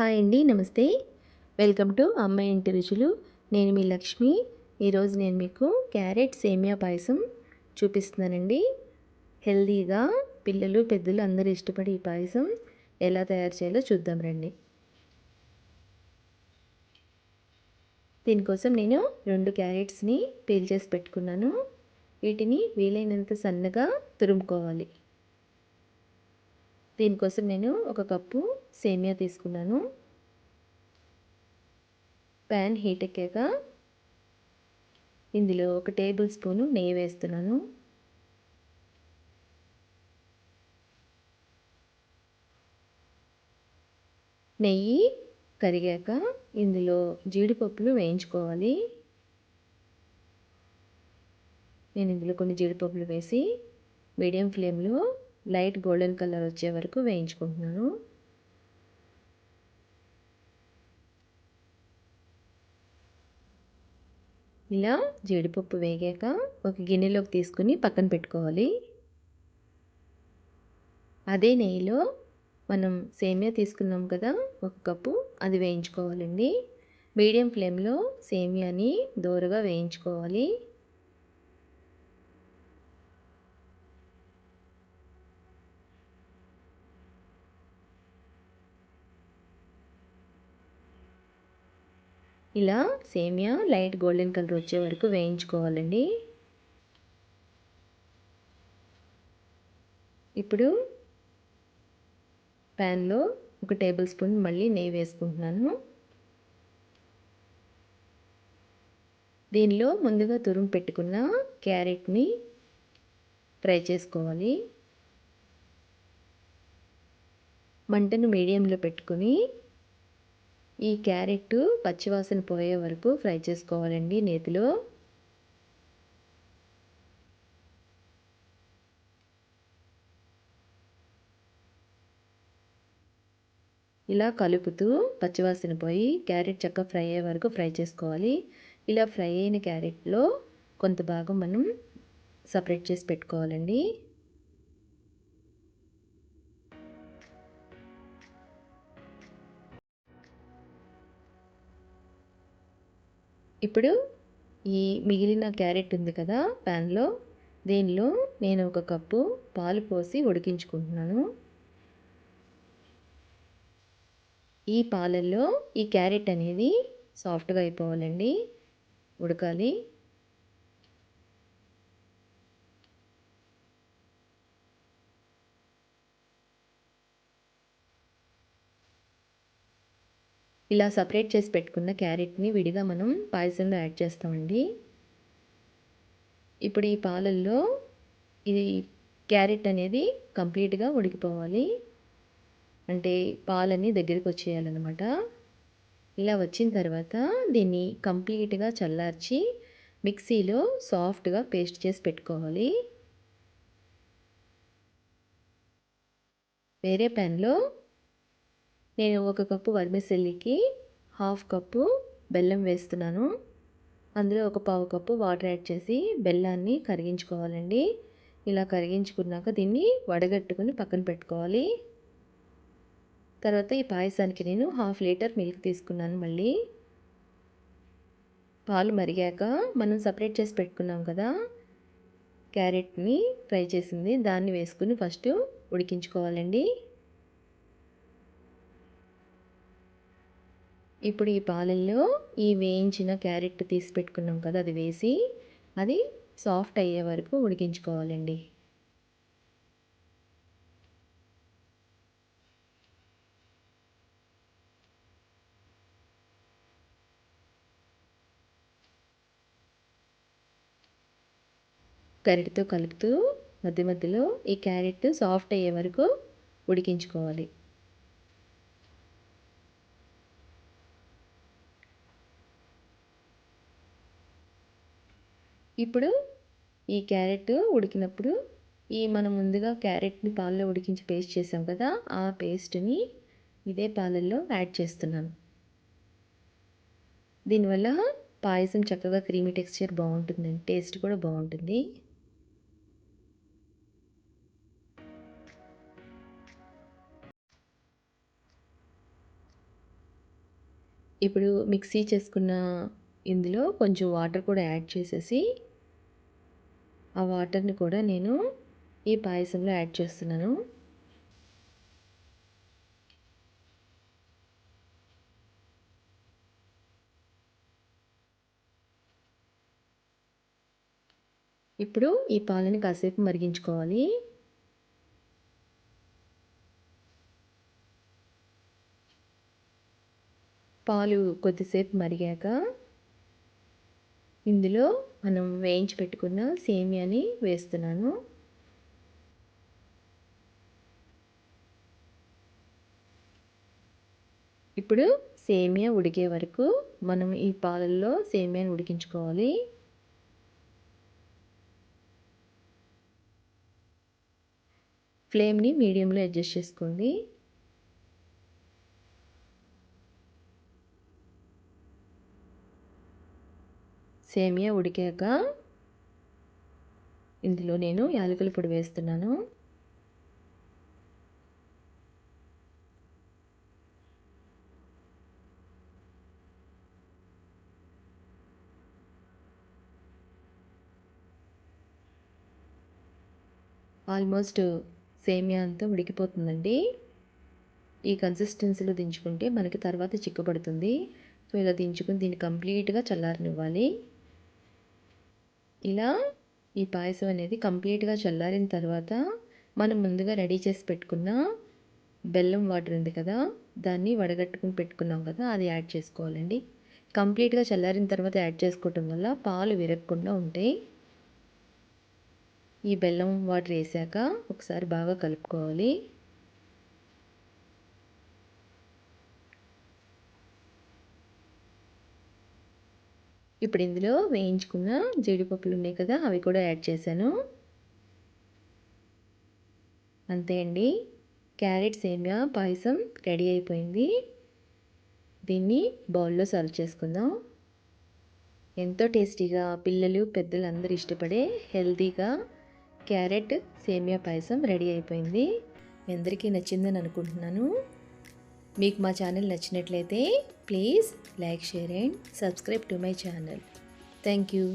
Hi అండి నమస్తే. Welcome to అమ్మ ఇంటి రుచులు. నేను మీ లక్ష్మి. ఈరోజు నేను మీకు క్యారెట్ సేమియా పాయసం చూపిస్తున్నానండి. హెల్దీగా పిల్లలు పెద్దలు అందరూ ఇష్టపడి ఈ పాయసం ఎలా తయారు చేయాలో చూద్దాం రండి. దీనికోసం నేను రెండు క్యారెట్స్ని పీల్ చేసి పెట్టుకున్నాను. వీటిని వీలైనంత సన్నగా తురుముకోవాలి. దీనికోసం నేను ఒక కప్పు సేమియా తీసుకున్నాను. ప్యాన్ హీట్ ఎక్కాక ఇందులో ఒక టేబుల్ స్పూను నెయ్యి వేస్తున్నాను. నెయ్యి కరిగాక ఇందులో జీడిపప్పులు వేయించుకోవాలి. నేను ఇందులో కొన్ని జీడిపప్పులు వేసి మీడియం ఫ్లేమ్లో లైట్ గోల్డెన్ కలర్ వచ్చే వరకు వేయించుకుంటున్నాను. ఇలా జీడిపప్పు వేగాక ఒక గిన్నెలోకి తీసుకుని పక్కన పెట్టుకోవాలి. అదే నెయ్యిలో మనం సేమియా తీసుకున్నాం కదా ఒక కప్పు అది వేయించుకోవాలండి. మీడియం ఫ్లేమ్లో సేమియాని దోరగా వేయించుకోవాలి. ఇలా సేమియా లైట్ గోల్డెన్ కలర్ వచ్చే వరకు వేయించుకోవాలండి. ఇప్పుడు ప్యాన్లో ఒక టేబుల్ స్పూన్ మళ్ళీ నెయ్యి వేసుకుంటున్నాను. దీనిలో ముందుగా తురుము పెట్టుకున్న క్యారెట్ని ఫ్రై చేసుకోవాలి. మంటను మీడియంలో పెట్టుకుని ఈ క్యారెట్ పచ్చివాసన పోయే వరకు ఫ్రై చేసుకోవాలండి నేతిలో. ఇలా కలుపుతూ పచ్చివాసన పోయి క్యారెట్ చక్క ఫ్రై అయ్యే వరకు ఫ్రై చేసుకోవాలి. ఇలా ఫ్రై అయిన క్యారెట్లో కొంత భాగం మనం సపరేట్ చేసి పెట్టుకోవాలండి. ఇప్పుడు ఈ మిగిలిన క్యారెట్ ఉంది కదా ప్యాన్లో దీనిలో నేను ఒక కప్పు పాలు పోసి ఉడికించుకుంటున్నాను. ఈ పాలల్లో ఈ క్యారెట్ అనేది సాఫ్ట్గా అయిపోవాలండి. ఉడకాలి. ఇలా సపరేట్ చేసి పెట్టుకున్న క్యారెట్ని విడిగా మనం పాయసంలో యాడ్ చేస్తామండి. ఇప్పుడు ఈ పాలల్లో ఇది క్యారెట్ అనేది కంప్లీట్గా ఉడికిపోవాలి. అంటే పాలన్నీ దగ్గరికి వచ్చేయాలన్నమాట. ఇలా వచ్చిన తర్వాత దీన్ని కంప్లీట్గా చల్లార్చి మిక్సీలో సాఫ్ట్గా పేస్ట్ చేసి పెట్టుకోవాలి. వేరే ప్యాన్లో నేను ఒక కప్పు వర్మిసెల్లికి హాఫ్ కప్పు బెల్లం వేస్తున్నాను. అందులో ఒక పావు కప్పు వాటర్ యాడ్ చేసి బెల్లాన్ని కరిగించుకోవాలండి. ఇలా కరిగించుకున్నాక దీన్ని వడగట్టుకుని పక్కన పెట్టుకోవాలి. తర్వాత ఈ పాయసానికి నేను హాఫ్ లీటర్ మిల్క్ తీసుకున్నాను మళ్ళీ. పాలు మరిగాక మనం సపరేట్ చేసి పెట్టుకున్నాం కదా క్యారెట్ని ఫ్రై చేసింది. దాన్ని వేసుకుని ఫస్ట్ ఉడికించుకోవాలండి. ఇప్పుడు ఈ పాలల్లో ఈ వేయించిన క్యారెట్ తీసి పెట్టుకున్నాం కదా అది వేసి అది సాఫ్ట్ అయ్యే వరకు ఉడికించుకోవాలండి. గరిటతో కలుపుతూ మధ్య మధ్యలో ఈ క్యారెట్ సాఫ్ట్ అయ్యే వరకు ఉడికించుకోవాలి. ఇప్పుడు ఈ క్యారెట్ ఉడికినప్పుడు ఈ మనం ముందుగా క్యారెట్ని పాలలో ఉడికించి పేస్ట్ చేసాం కదా ఆ పేస్ట్ని ఇదే పాలల్లో యాడ్ చేస్తున్నాను. దీనివల్ల పాయసం చక్కగా క్రీమీ టెక్స్చర్ బాగుంటుందండి టేస్ట్ కూడా బాగుంటుంది. ఇప్పుడు మిక్సీ చేసుకున్న ఇందులో కొంచెం వాటర్ కూడా యాడ్ చేసేసి ఆ వాటర్ని కూడా నేను ఈ పాయసంలో యాడ్ చేస్తున్నాను. ఇప్పుడు ఈ పాలని కాసేపు మరిగించుకోవాలి. పాలు కొద్దిసేపు మరిగాక ఇందులో మనం వేయించి పెట్టుకున్న సేమియాని వేస్తున్నాను. ఇప్పుడు సేమియా ఉడికే వరకు మనం ఈ పాలల్లో సేమియాని ఉడికించుకోవాలి. ఫ్లేమ్ని మీడియంలో అడ్జస్ట్ చేసుకోండి. సేమియా ఉడికాక ఇందులో నేను యాలకుల పొడి వేస్తున్నాను. ఆల్మోస్ట్ సేమియా అంతా ఉడికిపోతుందండి. ఈ కన్సిస్టెన్సీలో దించుకుంటే మనకి తర్వాత చిక్కబడుతుంది. సో ఇలా దించుకుని దీన్ని కంప్లీట్గా చల్లారనివ్వాలి. ఇలా ఈ పాయసం అనేది కంప్లీట్గా చల్లారిన తర్వాత మనం ముందుగా రెడీ చేసి పెట్టుకున్న బెల్లం వాటర్ ఉంది కదా దాన్ని వడగట్టుకుని పెట్టుకున్నాం కదా అది యాడ్ చేసుకోవాలండి. కంప్లీట్గా చల్లారిన తర్వాత యాడ్ చేసుకోవటం వల్ల పాలు విరగకుండా ఉంటాయి. ఈ బెల్లం వాటర్ వేసాక ఒకసారి బాగా కలుపుకోవాలి. ఇప్పుడు ఇందులో వేయించుకున్న జీడిపప్పులు ఉన్నాయి కదా అవి కూడా యాడ్ చేశాను. అంతే అండి. క్యారెట్ సేమియా పాయసం రెడీ అయిపోయింది. దీన్ని బౌల్లో సర్వ్ చేసుకుందాం. ఎంతో టేస్టీగా పిల్లలు పెద్దలు అందరూ ఇష్టపడే హెల్తీగా క్యారెట్ సేమియా పాయసం రెడీ అయిపోయింది. మీ అందరికీ నచ్చిందని అనుకుంటున్నాను. మీకు మా ఛానల్ నచ్చినట్లయితే please like share and subscribe to my channel. Thank you.